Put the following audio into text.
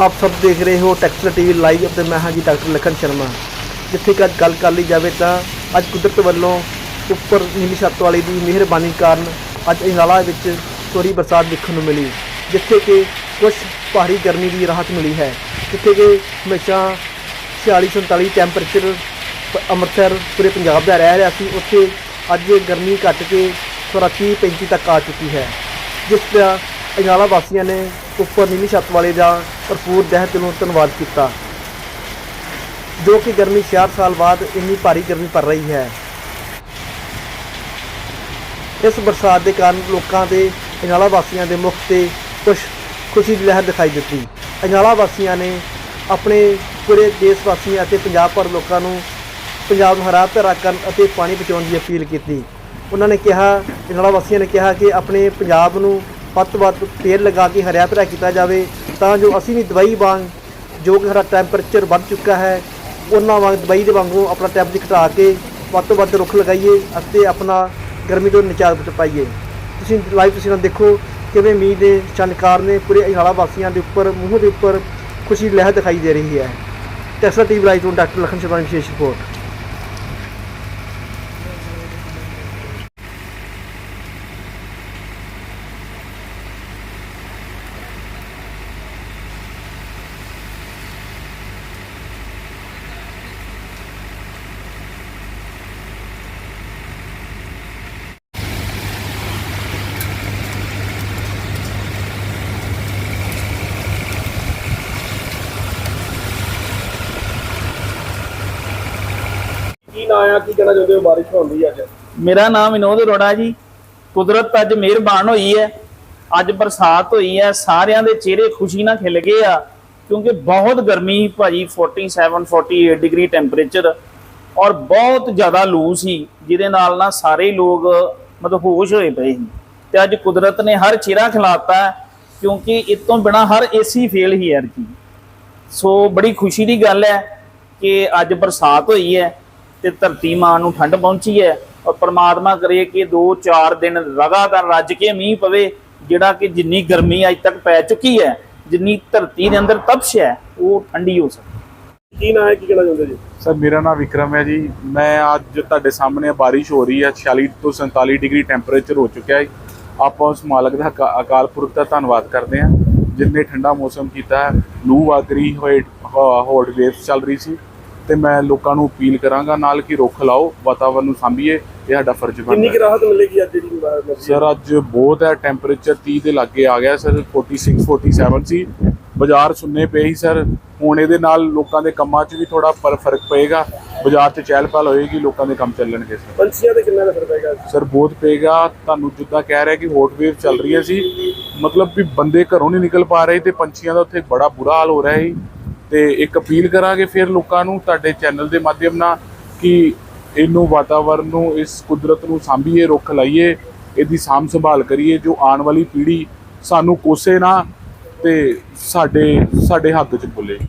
ਆਪ ਸਭ ਦੇਖ ਰਹੇ ਹੋ ਟੈਕਸਟਰ ਟੀਵੀ ਲਾਈਵ ਅਤੇ ਮੈਂ ਹਾਂ ਜੀ ਡਾਕਟਰ ਲਖਨ ਸ਼ਰਮਾ। ਜਿੱਥੇ ਕਿ ਅੱਜ ਗੱਲ ਕਰ ਲਈ ਜਾਵੇ ਤਾਂ ਅੱਜ ਕੁਦਰਤ ਵੱਲੋਂ ਉੱਪਰ ਨੀਲੀ ਛੱਤ ਵਾਲੀ ਦੀ ਮਿਹਰਬਾਨੀ ਕਾਰਨ ਅੱਜ ਇਨਾਲਾ ਵਿੱਚ ਥੋੜੀ ਬਰਸਾਤ ਦੇਖਣ ਨੂੰ ਮਿਲੀ, ਜਿੱਥੇ ਕਿ ਕੁਝ ਭਾਰੀ ਗਰਮੀ ਦੀ ਰਾਹਤ ਮਿਲੀ ਹੈ। ਜਿੱਥੇ ਕਿ ਹਮੇਸ਼ਾ 46 47 ਟੈਂਪਰੇਚਰ ਅੰਮ੍ਰਿਤਸਰ ਪੂਰੇ ਪੰਜਾਬ ਦਾ ਰਹਿ ਰਿਹਾ ਸੀ, ਉੱਥੇ ਅੱਜ ਗਰਮੀ ਘਟ ਕੇ ਥੋੜਾ 30 35 ਤੱਕ ਆ ਚੁੱਕੀ ਹੈ। ਜਿਸ ਦਾ ਅਜਨਾਲਾ ਵਾਸੀਆਂ ਨੇ ਉੱਪਰ ਨੀਲੀ ਛੱਤ ਵਾਲੇ ਦਾ ਭਰਪੂਰ ਦਹਿਤ ਨੂੰ ਧੰਨਵਾਦ ਕੀਤਾ। ਜੋ ਕਿ ਗਰਮੀ 66 ਸਾਲ ਬਾਅਦ ਇੰਨੀ ਭਾਰੀ ਗਰਮੀ ਪੜ ਰਹੀ ਹੈ। ਇਸ ਬਰਸਾਤ ਦੇ ਕਾਰਨ ਲੋਕਾਂ ਦੇ ਅਜਨਾਲਾ ਵਾਸੀਆਂ ਦੇ ਮੁਖ ਤੇ ਕੁਝ ਖੁਸ਼ੀ ਦੀ ਲਹਿਰ ਦਿਖਾਈ ਦਿੱਤੀ। ਅਜਨਾਲਾ ਵਾਸੀਆਂ ਨੇ ਆਪਣੇ ਪੂਰੇ ਦੇਸ਼ ਵਾਸੀਆਂ ਅਤੇ ਪੰਜਾਬ ਭਰ ਲੋਕਾਂ ਨੂੰ ਪੰਜਾਬ ਨੂੰ ਹਰਾ ਭਰਾ ਕਰਨ ਅਤੇ ਪਾਣੀ ਬਚਾਉਣ ਦੀ ਅਪੀਲ ਕੀਤੀ। ਉਹਨਾਂ ਨੇ ਕਿਹਾ ਅਜਨਾਲਾ ਵਾਸੀਆਂ ਨੇ ਕਿਹਾ ਕਿ ਆਪਣੇ ਪੰਜਾਬ ਨੂੰ ਵੱਧ ਤੋਂ ਵੱਧ ਪੇੜ ਲਗਾ ਕੇ ਹਰਿਆ ਭਰਿਆ ਕੀਤਾ ਜਾਵੇ, ਤਾਂ ਜੋ ਅਸੀਂ ਵੀ ਦਵਾਈ ਵਾਂਗ, ਜੋ ਕਿ ਸਾਡਾ ਟੈਂਪਰੇਚਰ ਵੱਧ ਚੁੱਕਾ ਹੈ, ਉਹਨਾਂ ਵਾਂਗ ਦਵਾਈ ਦੇ ਵਾਂਗੂ ਆਪਣਾ ਟੈਂਪਰੇਚਰ ਘਟਾ ਕੇ ਵੱਧ ਤੋਂ ਵੱਧ ਰੁੱਖ ਲਗਾਈਏ ਅਤੇ ਆਪਣਾ ਗਰਮੀ ਤੋਂ ਨਿਜਾਤ ਬਚ ਪਾਈਏ। ਤੁਸੀਂ ਲਾਈਵ ਤਸਵੀਰਾਂ ਦੇਖੋ ਕਿਵੇਂ ਮੀਂਹ ਦੇ ਚਨਕਾਰ ਨੇ ਪੂਰੇ ਅਜਨਾਲਾ ਵਾਸੀਆਂ ਦੇ ਉੱਪਰ, ਮੂੰਹ ਦੇ ਉੱਪਰ ਖੁਸ਼ੀ ਲਹਿਰ ਦਿਖਾਈ ਦੇ ਰਹੀ ਹੈ। ਟੈਸਲਾ ਟੀਵੀ ਲਾਈਵ ਤੋਂ ਡਾਕਟਰ ਲਖਨ ਸ਼ਰਮਾ ਦੀ ਵਿਸ਼ੇਸ਼ ਰਿਪੋਰਟ। ਕੀ ਨਾਂ ਆ, ਕੀ ਕਹਿਣਾ ਚਾਹੁੰਦੇ ਹੋ? ਬਾਰਿਸ਼ ਹੁੰਦੀ ਅੱਜ। ਮੇਰਾ ਨਾਮ ਵਿਨੋਦ ਅਰੋੜਾ ਜੀ। ਕੁਦਰਤ ਅੱਜ ਮਿਹਰਬਾਨ ਹੋਈ ਹੈ। ਅੱਜ ਬਰਸਾਤ ਹੋਈ ਹੈ। ਸਾਰਿਆਂ ਦੇ ਚਿਹਰੇ ਖੁਸ਼ੀ ਨਾਲ ਖਿਲ ਗਏ ਆ। ਕਿਉਂਕਿ ਬਹੁਤ ਗਰਮੀ ਭਾਜੀ 47 48 ਡਿਗਰੀ ਟੈਂਪਰੇਚਰ ਔਰ ਬਹੁਤ ਜ਼ਿਆਦਾ ਲੂ ਸੀ, ਜਿਹਦੇ ਨਾਲ ਨਾ ਸਾਰੇ ਲੋਕ ਮਤਲਬ ਹੋਸ਼ ਹੋਏ ਪਏ ਸੀ। ਤੇ ਅੱਜ ਕੁਦਰਤ ਨੇ ਹਰ ਚਿਹਰਾ ਖਿਲਾਤਾ ਕਿਉਂਕਿ ਇਸ ਤੋਂ ਬਿਨਾ ਹਰ ਏਸੀ ਫੇਲ ਹੀ ਯਾਰ ਕੀ ਸੋ ਬੜੀ ਖੁਸ਼ੀ ਦੀ ਗੱਲ ਹੈ ਕਿ ਅੱਜ ਬਰਸਾਤ ਹੋਈ ਹੈ। ਤੇ ਧਰਤੀ ਮਾਂ ਨੂੰ ਠੰਡ ਪਹੁੰਚੀ ਹੈ ਔਰ ਪ੍ਰਮਾਤਮਾ ਕਰੇ ਕਿ 2-4 ਦਿਨ ਲਗਾਤਾਰ ਰੱਜ ਕੇ ਮੀਂਹ ਪਵੇ ਜਿਹੜਾ ਕਿ ਜਿੰਨੀ ਗਰਮੀ ਅੱਜ ਤੱਕ ਪੈ ਚੁੱਕੀ ਹੈ ਜਿੰਨੀ ਧਰਤੀ ਦੇ ਅੰਦਰ ਤਪਸ਼ ਹੈ ਉਹ ਠੰਡੀ ਹੋ ਸਕੇ ਕੀ ਨਾਂ ਹੈ ਕੀ ਕਹਿਣਾ ਚਾਹੁੰਦੇ ਜੀ? ਸਰ ਮੇਰਾ ਨਾਮ ਵਿਕਰਮ ਹੈ ਜੀ। ਮੈਂ ਅੱਜ ਤੁਹਾਡੇ ਸਾਹਮਣੇ ਬਾਰਿਸ਼ ਹੋ ਰਹੀ ਹੈ 46 ਤੋਂ 47 ਡਿਗਰੀ ਟੈਂਪਰੇਚਰ ਹੋ ਚੁੱਕਿਆ ਹੈ। ਆਪਾਂ ਉਸ ਮਾਲਕ ਦਾ ਅਕਾ- ਅਕਾਲ ਪੁਰਖ ਦਾ ਧੰਨਵਾਦ ਕਰਦੇ ਹਾਂ ਜਿਨਨੇ ਠੰਡਾ ਮੌਸਮ ਕੀਤਾ ਹੈ। ਲੂ ਵਗ ਰਹੀ ਹੋਏ ਹੌਟ ਵੇਵਸ ਚੱਲ ਰਹੀ ਸੀ। ਤੇ ਮੈਂ ਲੋਕਾਂ ਨੂੰ ਅਪੀਲ ਕਰਾਂਗਾ ਨਾਲ ਕਿ ਰੁੱਖ ਲਾਓ ਵਾਤਾਵਰਨ ਨੂੰ ਸਾਂਭੀਏ ਇਹ ਸਾਡਾ ਫਰਜ਼ ਕਿੰਨੀ ਬਣਦਾ ਕੁ ਹੈ ਰਾਹਤ ਮਿਲੇਗੀ ਅੱਜ ਜਿਹੜੀ ਸਰ ਅੱਜ ਬਹੁਤ ਹੈ ਟੈਂਪਰੇਚਰ 30 ਦੇ ਲਾਗੇ ਆ ਗਿਆ ਸਰ 46 47 ਸੀ। ਬਾਜ਼ਾਰ ਸੁੰਨੇ ਪਏ ਸੀ ਸਰ। ਹੁਣ ਇਹਦੇ ਨਾਲ ਲੋਕਾਂ ਦੇ ਕੰਮਾਂ 'ਚ ਵੀ ਥੋੜਾ ਫ਼ਰਕ ਪਏਗਾ। ਬਾਜ਼ਾਰ 'ਚ ਚਹਿਲ ਪਹਿਲ ਹੋਏਗੀ ਲੋਕਾਂ ਦੇ ਕੰਮ ਚੱਲਣਗੇ ਸਰ। ਪੰਛੀਆਂ ਤੇ ਕਿੰਨਾ ਅਸਰ ਪਏਗਾ ਸਰ ਬਹੁਤ ਪਏਗਾ। ਤੁਹਾਨੂੰ ਜਿੱਦਾਂ ਕਹਿ ਰਿਹਾ ਕਿ ਹੌਟ ਵੇਵ ਚੱਲ ਰਹੀ ਸੀ। ਮਤਲਬ ਵੀ ਬੰਦੇ ਘਰੋਂ ਨਹੀਂ ਨਿਕਲ ਪਾ ਰਹੇ ਤੇ ਪੰਛੀਆਂ ਦਾ ਉੱਥੇ ਬੜਾ ਬੁਰਾ ਹਾਲ ਹੋ ਰਿਹਾ ਸੀ। ਤੇ ਇੱਕ ਅਪੀਲ ਕਰਾਂਗੇ ਫਿਰ ਲੋਕਾਂ ਨੂੰ ਤੁਹਾਡੇ ਚੈਨਲ ਦੇ ਮਾਧਿਅਮ ਨਾਲ ਕਿ ਇਹਨੂੰ ਵਾਤਾਵਰਨ ਨੂੰ, ਇਸ ਕੁਦਰਤ ਨੂੰ ਸਾਂਭੀਏ, ਰੁੱਖ ਲਾਈਏ, ਇਹਦੀ ਸਾਂਭ ਸੰਭਾਲ ਕਰੀਏ, ਜੋ ਆਉਣ ਵਾਲੀ ਪੀੜ੍ਹੀ ਸਾਨੂੰ ਕੋਸੇ ਨਾ ਤੇ ਸਾਡੇ ਸਾਡੇ ਹੱਕ 'ਚ ਬੋਲੇ